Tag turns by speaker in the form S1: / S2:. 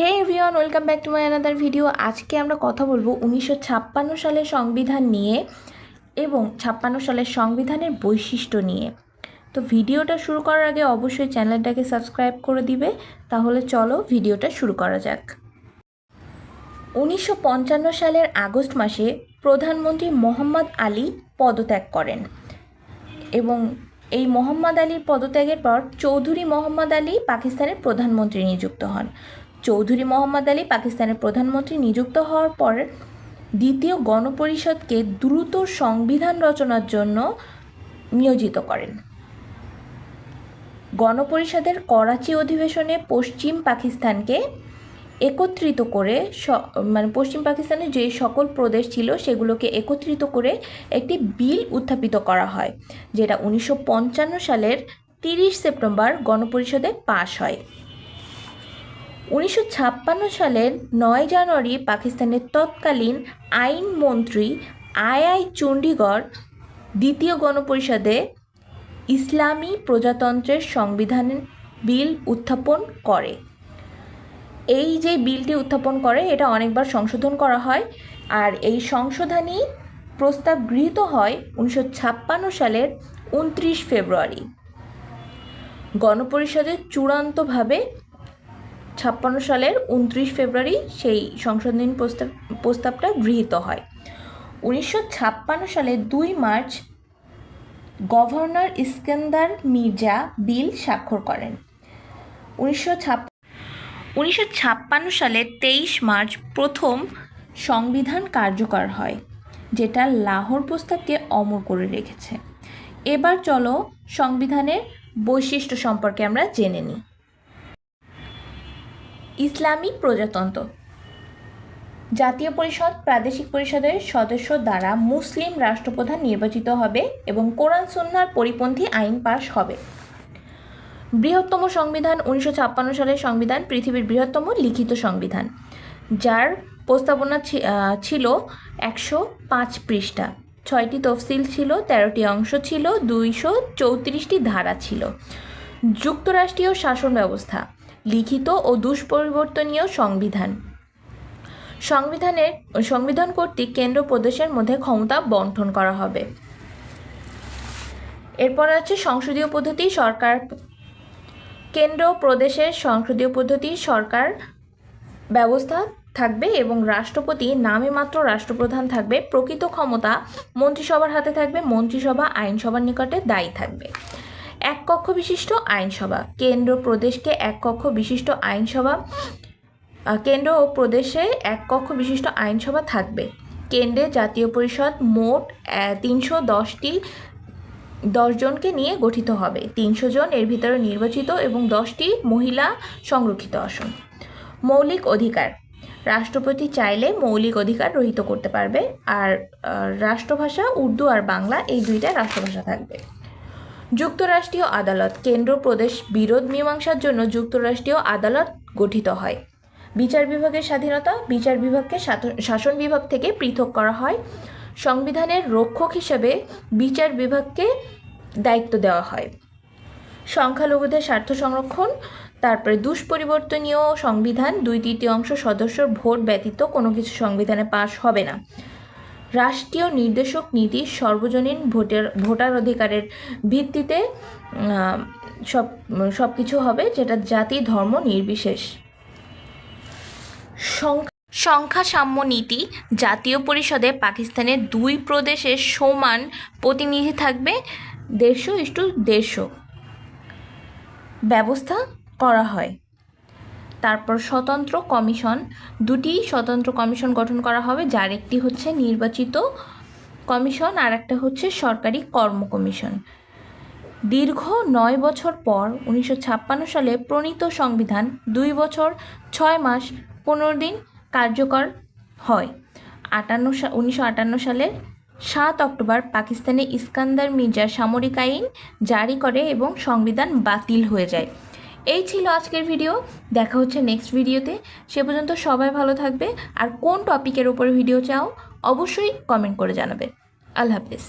S1: Hey everyone welcome back to my another video আজকে আমরা কথা বলব উনিশশো ছাপ্পান্ন সালের সংবিধান নিয়ে এবং ছাপ্পান্ন সালের সংবিধানের বৈশিষ্ট্য নিয়ে। তো ভিডিওটা শুরু করার আগে অবশ্যই চ্যানেলটাকে সাবস্ক্রাইব করে দিবে। তাহলে চলো ভিডিওটা শুরু করা যাক। উনিশশো পঞ্চান্ন সালের আগস্ট মাসে প্রধানমন্ত্রী মোহাম্মদ আলী পদত্যাগ করেন। এবং এই মোহাম্মদ আলীর পদত্যাগের পর চৌধুরী মোহাম্মদ আলী পাকিস্তানের প্রধানমন্ত্রী নিযুক্ত হন। চৌধুরী মোহাম্মদ আলী পাকিস্তানের প্রধানমন্ত্রী নিযুক্ত হওয়ার পর দ্বিতীয় গণপরিষদকে দ্রুত সংবিধান রচনার জন্য নিয়োজিত করেন। গণপরিষদের করাচি অধিবেশনে পশ্চিম পাকিস্তানকে একত্রিত করে মানে পশ্চিম পাকিস্তানের যে সকল প্রদেশ ছিল সেগুলোকে একত্রিত করে একটি বিল উত্থাপিত করা হয়, যেটা উনিশশো পঞ্চান্ন সালের তিরিশ সেপ্টেম্বর গণপরিষদে পাশ হয়। উনিশশো ছাপ্পান্ন সালের নয় জানুয়ারি পাকিস্তানের তৎকালীন আইন মন্ত্রী আই আই চণ্ডীগড় দ্বিতীয় গণপরিষদে ইসলামী প্রজাতন্ত্রের সংবিধান বিল উত্থাপন করে। এই যে বিলটি উত্থাপন করে, এটা অনেকবার সংশোধন করা হয় আর এই সংশোধনী প্রস্তাব গৃহীত হয় উনিশশো ছাপ্পান্ন সালের উনত্রিশ ফেব্রুয়ারি। গণপরিষদের চূড়ান্তভাবে ছাপ্পান্ন সালের উনত্রিশ ফেব্রুয়ারি সেই সংশোধনী প্রস্তাব, প্রস্তাবটা গৃহীত হয়। উনিশশো ছাপ্পান্ন সালের দুই March governor Iskandar Mirza bill স্বাক্ষর করেন। উনিশশো ছাপ্পান্ন উনিশশো ছাপ্পান্ন সালের তেইশ মার্চ প্রথম সংবিধান কার্যকর হয়, যেটা লাহোর প্রস্তাবকে অমর করে রেখেছে। এবার চলো সংবিধানের বৈশিষ্ট্য সম্পর্কে আমরা জেনে নিই। ইসলামী প্রজাতন্ত্র। জাতীয় পরিষদ, প্রাদেশিক পরিষদের সদস্য দ্বারা মুসলিম রাষ্ট্রপ্রধান নির্বাচিত হবে এবং কোরআন সুন্নার পরিপন্থী আইন পাশ হবে। বৃহত্তম সংবিধান উনিশশো ছাপ্পান্ন সালের সংবিধান পৃথিবীর বৃহত্তম লিখিত সংবিধান, যার প্রস্তাবনা ছিল একশো পাঁচ পৃষ্ঠা। ছয়টি তফসিল ছিল, তেরোটি অংশ ছিল, দুইশো চৌত্রিশটি ধারা ছিল। যুক্তরাষ্ট্রীয় শাসন ব্যবস্থা লিখিত ও দুষ্পরিবর্তনীয় সংবিধান। সংবিধানের, সংবিধান কর্তৃক কেন্দ্র প্রদেশের মধ্যে ক্ষমতা বন্টন করা হবে। এরপর আছে সংসদীয় পদ্ধতি, সরকার কেন্দ্র প্রদেশের সংসদীয় পদ্ধতি, সরকার ব্যবস্থা থাকবে এবং রাষ্ট্রপতি নামে মাত্র রাষ্ট্রপ্রধান থাকবে। প্রকৃত ক্ষমতা মন্ত্রিসভার হাতে থাকবে, মন্ত্রিসভা, আইনসভার নিকটে দায়ী থাকবে। এক কক্ষ বিশিষ্ট আইনসভা। কেন্দ্র প্রদেশকে এক কক্ষ বিশিষ্ট আইনসভা। কেন্দ্র ও প্রদেশে এক কক্ষ বিশিষ্ট আইনসভা থাকবে। কেন্দ্রে জাতীয় পরিষদ মোট তিনশো দশটি দশজনকে নিয়ে গঠিত হবে। তিনশো জন এর ভিতরে নির্বাচিত এবং দশটি মহিলা সংরক্ষিত আসন। মৌলিক অধিকার। রাষ্ট্রপতি চাইলে মৌলিক অধিকার রহিত করতে পারবে। আর রাষ্ট্রভাষা, উর্দু আর বাংলা এই দুইটা রাষ্ট্রভাষা থাকবে। যুক্তরাষ্ট্রীয় আদালত কেন্দ্র প্রদেশ বিরোধ মীমাংসার জন্য যুক্তরাষ্ট্রীয় আদালত গঠিত হয়। বিচার বিভাগের স্বাধীনতা, বিচার বিভাগকে শাসন বিভাগ থেকে পৃথক করা হয়। সংবিধানের রক্ষক হিসেবে বিচার বিভাগকে দায়িত্ব দেওয়া হয়। সংখ্যালঘুদের স্বার্থ সংরক্ষণ, তারপরে দুষ্পরিবর্তনীয় সংবিধান দুই তৃতীয় অংশ সদস্যর ভোট ব্যতীত কোনো কিছু সংবিধানে পাশ হবে না। রাষ্ট্রীয় নির্দেশক নীতি সর্বজনীন ভোটের ভোটার অধিকারের ভিত্তিতে সব সব কিছু হবে যেটা জাতি, ধর্ম নির্বিশেষ। সংখ্যা সাম্য নীতি জাতীয় পরিষদে পাকিস্তানের দুই প্রদেশের সমান প্রতিনিধি থাকবে দেড়শো ইস্টু দেড়শো। ব্যবস্থা করা হয়। তারপর স্বতন্ত্র কমিশন। দুটি স্বতন্ত্র কমিশন গঠন করা হবে, যার একটি হচ্ছে নির্বাচিত কমিশন আর একটা হচ্ছে সরকারি কর্ম কমিশন। দীর্ঘ নয় বছর পর উনিশশো ছাপ্পান্ন সালে প্রণীত সংবিধান দুই বছর ছয় মাস পনেরো দিন কার্যকর হয়। আটান্ন উনিশশো আটান্ন সালের সাত অক্টোবর পাকিস্তানে ইস্কান্দার মির্জা সামরিক আইন জারি করে এবং সংবিধান বাতিল হয়ে যায়। এই ছিল আজকের ভিডিও দেখা হচ্ছে নেক্সট ভিডিওতে সে পর্যন্ত সবাই ভালো থাকবে। আর কোন টপিকের উপরে ভিডিও চাও, অবশ্যই কমেন্ট করে জানাবে। আল্লাহ হাফিজ।